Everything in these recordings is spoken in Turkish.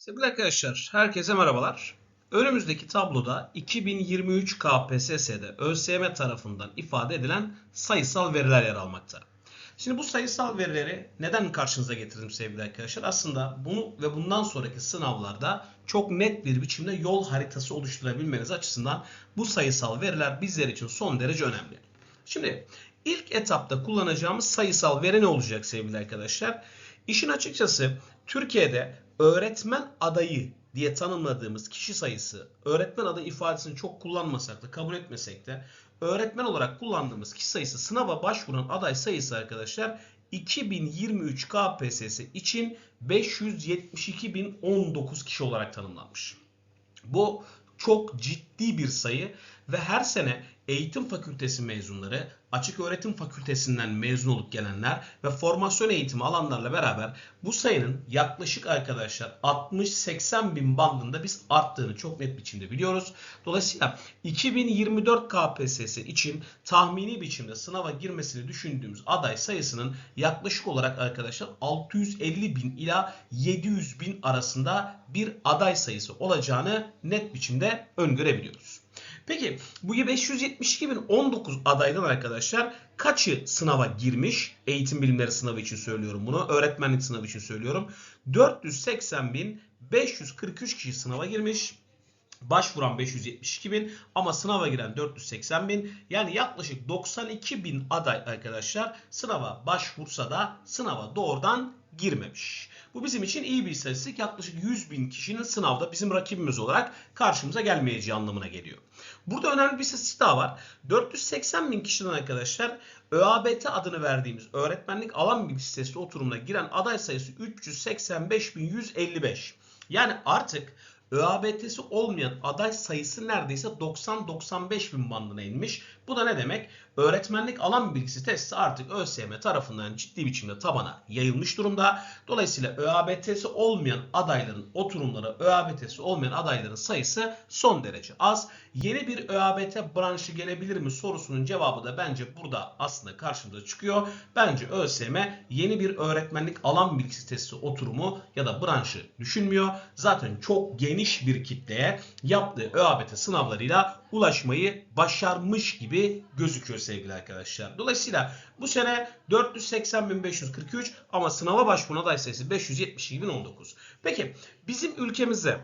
Sevgili arkadaşlar, herkese merhabalar. Önümüzdeki tabloda 2023 KPSS'de ÖSYM tarafından ifade edilen sayısal veriler yer almakta. Şimdi bu sayısal verileri neden karşınıza getirdim sevgili arkadaşlar? Aslında bunu ve bundan sonraki sınavlarda çok net bir biçimde yol haritası oluşturabilmeniz açısından bu sayısal veriler bizler için son derece önemli. Şimdi ilk etapta kullanacağımız sayısal veri ne olacak sevgili arkadaşlar? İşin açıkçası Türkiye'de öğretmen adayı diye tanımladığımız kişi sayısı, öğretmen adayı ifadesini çok kullanmasak da kabul etmesek de öğretmen olarak kullandığımız kişi sayısı sınava başvuran aday sayısı arkadaşlar 2023 KPSS için 572.019 kişi olarak tanımlanmış. Bu çok ciddi bir sayı ve her sene eğitim fakültesi mezunları, açık öğretim fakültesinden mezun olup gelenler ve formasyon eğitimi alanlarla beraber bu sayının yaklaşık arkadaşlar 60-80 bin bandında biz arttığını çok net biçimde biliyoruz. Dolayısıyla 2024 KPSS için tahmini biçimde sınava girmesini düşündüğümüz aday sayısının yaklaşık olarak arkadaşlar 650 bin ila 700 bin arasında bir aday sayısı olacağını net biçimde öngörebiliyoruz. Peki bu 572.019 adaydan arkadaşlar kaçı sınava girmiş? Eğitim bilimleri sınavı için söylüyorum bunu. Öğretmenlik sınavı için söylüyorum. 480.543 kişi sınava girmiş. Başvuran 572 bin ama sınava giren 480 bin yani yaklaşık 92 bin aday arkadaşlar sınava başvursa da sınava doğrudan girmemiş. Bu bizim için iyi bir istatistik. Yaklaşık 100 bin kişinin sınavda bizim rakibimiz olarak karşımıza gelmeyeceği anlamına geliyor. Burada önemli bir istatistik daha var. 480 bin kişiden arkadaşlar ÖABT adını verdiğimiz öğretmenlik alan bilgisi testi oturumuna giren aday sayısı 385.155. Yani artık ÖABT'si olmayan aday sayısı neredeyse 90-95 bin bandına inmiş. Bu da ne demek? Öğretmenlik alan bilgisi testi artık ÖSYM tarafından ciddi biçimde tabana yayılmış durumda. Dolayısıyla ÖABT'si olmayan adayların oturumları, ÖABT'si olmayan adayların sayısı son derece az. Yeni bir ÖABT branşı gelebilir mi sorusunun cevabı da bence burada aslında karşımıza çıkıyor. Bence ÖSYM yeni bir öğretmenlik alan bilgisi testi oturumu ya da branşı düşünmüyor. Zaten çok geniş bir kitleye yaptığı ÖABT sınavlarıyla ulaşmayı başarmış gibi gözüküyor sevgili arkadaşlar. Dolayısıyla bu sene 480.543 ama sınava başvuran aday sayısı 572.019. Peki bizim ülkemizde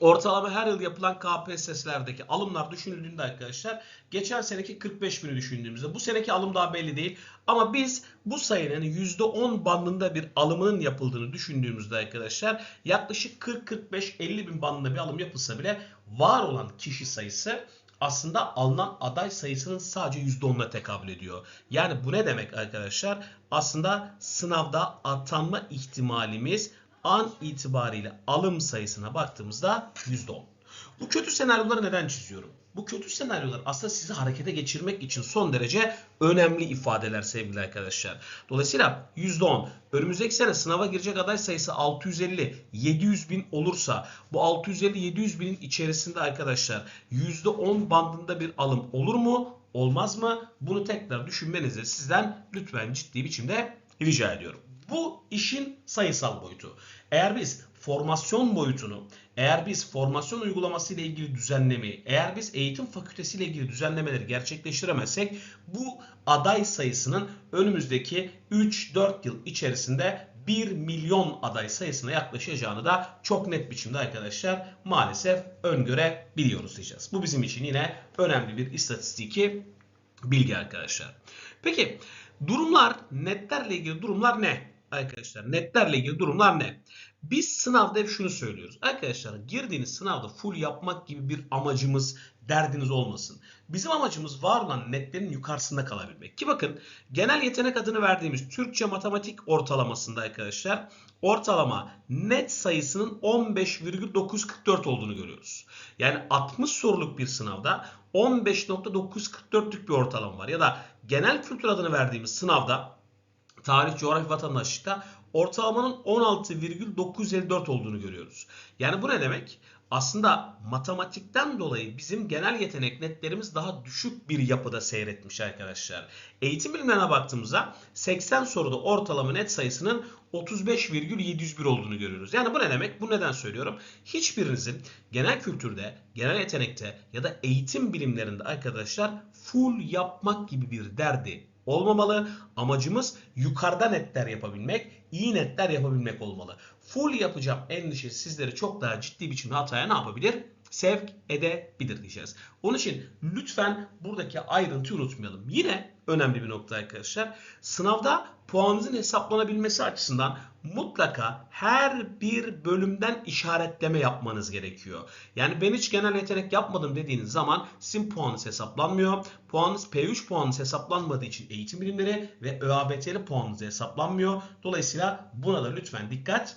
Ortalama her yıl yapılan KPSS'lerdeki alımlar düşünüldüğünde arkadaşlar geçen seneki 45 bini düşündüğümüzde bu seneki alım daha belli değil. Ama biz bu sayının %10 bandında bir alımının yapıldığını düşündüğümüzde arkadaşlar yaklaşık 40-45-50 bin bandında bir alım yapılsa bile var olan kişi sayısı aslında alınan aday sayısının sadece %10'una tekabül ediyor. Yani bu ne demek arkadaşlar? Aslında sınavda atanma ihtimalimiz an itibariyle alım sayısına baktığımızda %10. Bu kötü senaryoları neden çiziyorum? Bu kötü senaryolar aslında sizi harekete geçirmek için son derece önemli ifadeler sevgili arkadaşlar. Dolayısıyla %10 önümüzdeki sene sınava girecek aday sayısı 650-700 bin olursa bu 650-700 binin içerisinde arkadaşlar %10 bandında bir alım olur mu? Olmaz mı? Bunu tekrar düşünmenizi sizden lütfen ciddi biçimde rica ediyorum. Bu işin sayısal boyutu. Eğer biz formasyon boyutunu, eğer biz formasyon uygulaması ile ilgili düzenlemeyi, eğer biz eğitim fakültesi ile ilgili düzenlemeleri gerçekleştiremezsek bu aday sayısının önümüzdeki 3-4 yıl içerisinde 1 milyon aday sayısına yaklaşacağını da çok net biçimde arkadaşlar maalesef öngörebiliyoruz diyeceğiz. Bu bizim için yine önemli bir istatistiki bilgi arkadaşlar. Peki durumlar, netlerle ilgili durumlar ne? Arkadaşlar netlerle ilgili durumlar ne? Biz sınavda hep şunu söylüyoruz. Arkadaşlar girdiğiniz sınavda full yapmak gibi bir amacımız, derdiniz olmasın. Bizim amacımız var olan netlerin yukarısında kalabilmek. Ki bakın genel yetenek adını verdiğimiz Türkçe matematik ortalamasında arkadaşlar ortalama net sayısının 15,944 olduğunu görüyoruz. Yani 60 soruluk bir sınavda 15.944'lük bir ortalama var. Ya da genel kültür adını verdiğimiz sınavda tarih, coğrafya, vatandaşlıkta ortalamanın 16,954 olduğunu görüyoruz. Yani bu ne demek? Aslında matematikten dolayı bizim genel yetenek netlerimiz daha düşük bir yapıda seyretmiş arkadaşlar. Eğitim bilimlerine baktığımızda 80 soruda ortalama net sayısının 35,701 olduğunu görüyoruz. Yani bu ne demek? Bu neden söylüyorum? Hiçbirinizin genel kültürde, genel yetenekte ya da eğitim bilimlerinde arkadaşlar full yapmak gibi bir derdi olmamalı. Amacımız yukarıda netler yapabilmek, iyi netler yapabilmek olmalı. Full yapacağım endişesi sizleri çok daha ciddi biçimde hataya ne yapabilir? Sevk edebilir diyeceğiz. Onun için lütfen buradaki ayrıntıyı unutmayalım. Yine önemli bir nokta arkadaşlar. Sınavda puanınızın hesaplanabilmesi açısından mutlaka her bir bölümden işaretleme yapmanız gerekiyor. Yani ben hiç genel yetenek yapmadım dediğiniz zaman sizin puanınız hesaplanmıyor. Puanınız P3 puanınız hesaplanmadığı için eğitim bilimleri ve ÖABT'li puanınız hesaplanmıyor. Dolayısıyla buna da lütfen dikkat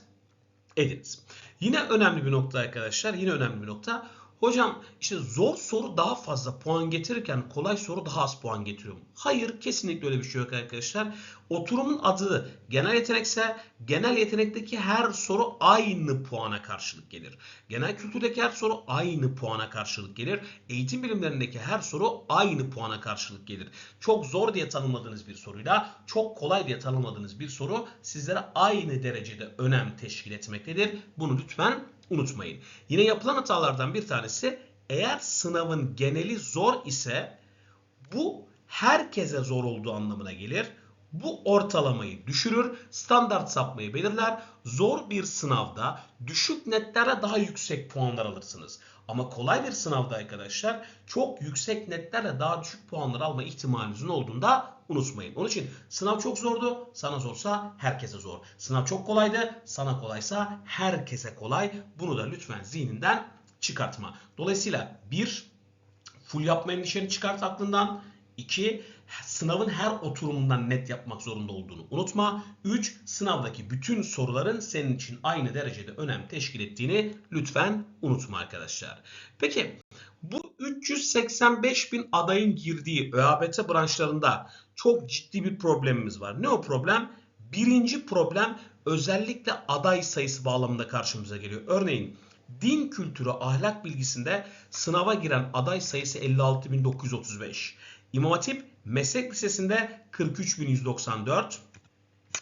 ediniz. Yine önemli bir nokta arkadaşlar. Yine önemli bir nokta. Hocam işte zor soru daha fazla puan getirirken kolay soru daha az puan getiriyor mu? Hayır kesinlikle öyle bir şey yok arkadaşlar. Oturumun adı genel yetenekse genel yetenekteki her soru aynı puana karşılık gelir. Genel kültürdeki her soru aynı puana karşılık gelir. Eğitim bilimlerindeki her soru aynı puana karşılık gelir. Çok zor diye tanımladığınız bir soruyla çok kolay diye tanımladığınız bir soru sizlere aynı derecede önem teşkil etmektedir. Bunu lütfen unutmayın. Yine yapılan hatalardan bir tanesi eğer sınavın geneli zor ise bu herkese zor olduğu anlamına gelir. Bu ortalamayı düşürür, standart sapmayı belirler. Zor bir sınavda düşük netlerle daha yüksek puanlar alırsınız. Ama kolay bir sınavda arkadaşlar çok yüksek netlerle daha düşük puanlar alma ihtimalinizin olduğunu da unutmayın. Onun için sınav çok zordu. Sana zorsa herkese zor. Sınav çok kolaydı. Sana kolaysa herkese kolay. Bunu da lütfen zihninden çıkartma. Dolayısıyla bir full yapma endişeni çıkart aklından. 2. Sınavın her oturumundan net yapmak zorunda olduğunu unutma. 3. Sınavdaki bütün soruların senin için aynı derecede önem teşkil ettiğini lütfen unutma arkadaşlar. Peki bu 385 bin adayın girdiği ÖABT branşlarında çok ciddi bir problemimiz var. Ne o problem? Birinci problem özellikle aday sayısı bağlamında karşımıza geliyor. Örneğin din kültürü ahlak bilgisinde sınava giren aday sayısı 56.935. İmam Hatip Meslek Lisesi'nde 43.194.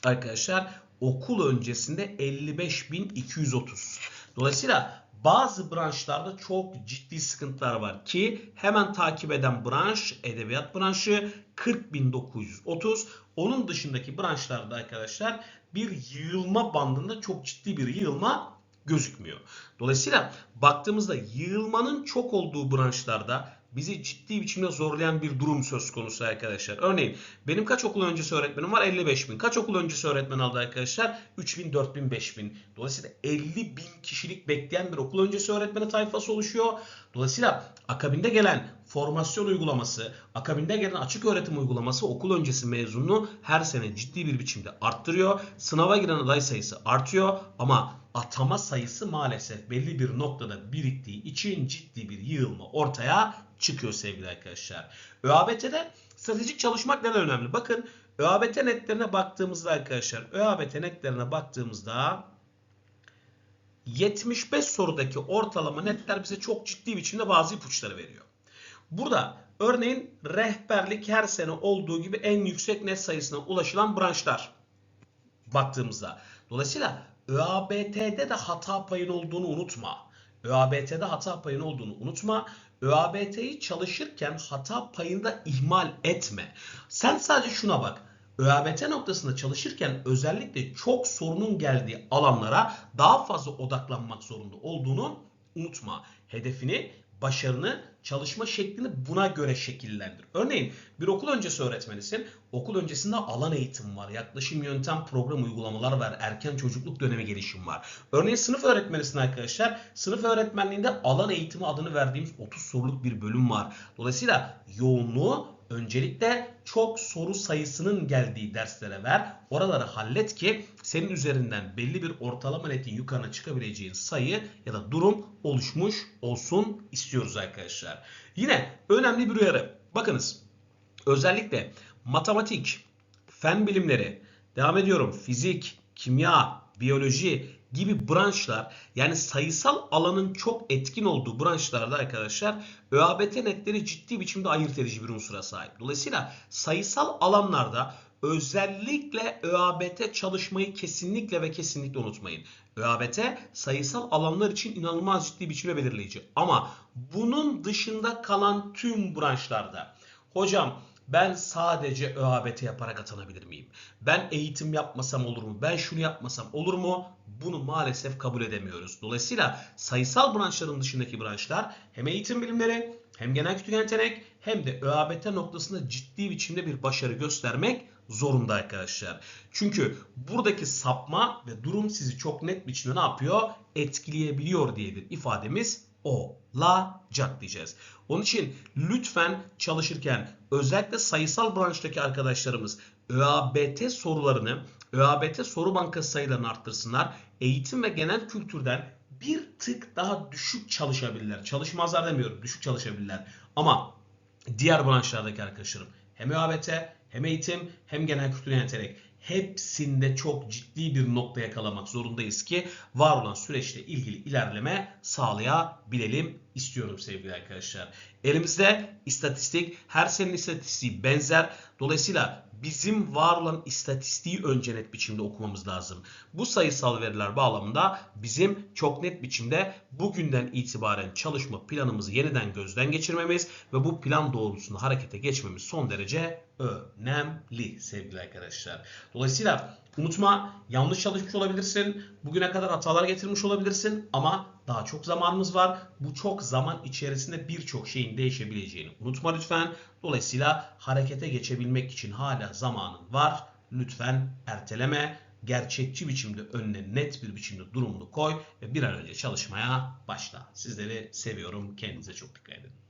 Arkadaşlar okul öncesinde 55.230. Dolayısıyla bazı branşlarda çok ciddi sıkıntılar var ki hemen takip eden branş edebiyat branşı 40.930. Onun dışındaki branşlarda arkadaşlar bir yığılma bandında çok ciddi bir yığılma gözükmüyor. Dolayısıyla baktığımızda yığılmanın çok olduğu branşlarda bizi ciddi biçimde zorlayan bir durum söz konusu arkadaşlar. Örneğin benim kaç okul öncesi öğretmenim var? 55 bin. Kaç okul öncesi öğretmen aldı arkadaşlar? 3 bin, 4 bin, 5 bin. Dolayısıyla 50 bin kişilik bekleyen bir okul öncesi öğretmeni tayfası oluşuyor. Dolayısıyla akabinde gelen formasyon uygulaması, akabinde gelen açık öğretim uygulaması okul öncesi mezununu her sene ciddi bir biçimde arttırıyor. Sınava giren aday sayısı artıyor ama atama sayısı maalesef belli bir noktada biriktiği için ciddi bir yığılma ortaya çıkıyor sevgili arkadaşlar. ÖABT'de stratejik çalışmak neden önemli? Bakın ÖABT netlerine baktığımızda arkadaşlar ÖABT netlerine baktığımızda 75 sorudaki ortalama netler bize çok ciddi biçimde bazı ipuçları veriyor. Burada örneğin rehberlik her sene olduğu gibi en yüksek net sayısına ulaşılan branşlar baktığımızda. Dolayısıyla ÖABT'de de hata payın olduğunu unutma. ÖABT'de hata payın olduğunu unutma. ÖABT'yi çalışırken hata payında ihmal etme. Sen sadece şuna bak. ÖABT noktasında çalışırken özellikle çok sorunun geldiği alanlara daha fazla odaklanmak zorunda olduğunu unutma. Hedefini, başarını, çalışma şeklini buna göre şekillendir. Örneğin bir okul öncesi öğretmenisin. Okul öncesinde alan eğitim var. Yaklaşım yöntem program uygulamalar var. Erken çocukluk dönemi gelişim var. Örneğin sınıf öğretmenisin arkadaşlar. Sınıf öğretmenliğinde alan eğitimi adını verdiğimiz 30 soruluk bir bölüm var. Dolayısıyla yoğunluğu öncelikle çok soru sayısının geldiği derslere ver. Oraları hallet ki senin üzerinden belli bir ortalama netin yukarına çıkabileceğin sayı ya da durum oluşmuş olsun istiyoruz arkadaşlar. Yine önemli bir uyarı. Bakınız özellikle matematik, fen bilimleri, devam ediyorum fizik, kimya, biyoloji gibi branşlar yani sayısal alanın çok etkin olduğu branşlarda arkadaşlar ÖABT netleri ciddi biçimde ayırt edici bir unsura sahip. Dolayısıyla sayısal alanlarda özellikle ÖABT çalışmayı kesinlikle ve kesinlikle unutmayın. ÖABT sayısal alanlar için inanılmaz ciddi biçimde belirleyici. Ama bunun dışında kalan tüm branşlarda hocam ben sadece ÖABT yaparak atanabilir miyim? Ben eğitim yapmasam olur mu? Ben şunu yapmasam olur mu? Bunu maalesef kabul edemiyoruz. Dolayısıyla sayısal branşların dışındaki branşlar hem eğitim bilimleri hem genel kültür yetenek hem de ÖABT noktasında ciddi biçimde bir başarı göstermek zorunda arkadaşlar. Çünkü buradaki sapma ve durum sizi çok net biçimde ne yapıyor? Etkileyebiliyor diye bir ifademiz olacak diyeceğiz. Onun için lütfen çalışırken özellikle sayısal branştaki arkadaşlarımız ÖABT sorularını, ÖABT soru bankası sayılarını arttırsınlar. Eğitim ve genel kültürden bir tık daha düşük çalışabilirler. Çalışmazlar demiyorum, düşük çalışabilirler. Ama diğer branşlardaki arkadaşlarım hem ÖABT hem eğitim hem genel kültür yetenek hepsinde çok ciddi bir nokta yakalamak zorundayız ki var olan süreçle ilgili ilerleme sağlayabilelim istiyorum sevgili arkadaşlar. Elimizde istatistik, her senin istatistiği benzer. Dolayısıyla bizim var olan istatistiği önce net biçimde okumamız lazım. Bu sayısal veriler bağlamında bizim çok net biçimde bugünden itibaren çalışma planımızı yeniden gözden geçirmemiz ve bu plan doğrultusunda harekete geçmemiz son derece önemli sevgili arkadaşlar. Dolayısıyla unutma yanlış çalışmış olabilirsin. Bugüne kadar hatalar getirmiş olabilirsin ama daha çok zamanımız var. Bu çok zaman içerisinde birçok şeyin değişebileceğini unutma lütfen. Dolayısıyla harekete geçebilmek için hala zamanın var. Lütfen erteleme. Gerçekçi biçimde önüne net bir biçimde durumunu koy ve bir an önce çalışmaya başla. Sizleri seviyorum. Kendinize çok dikkat edin.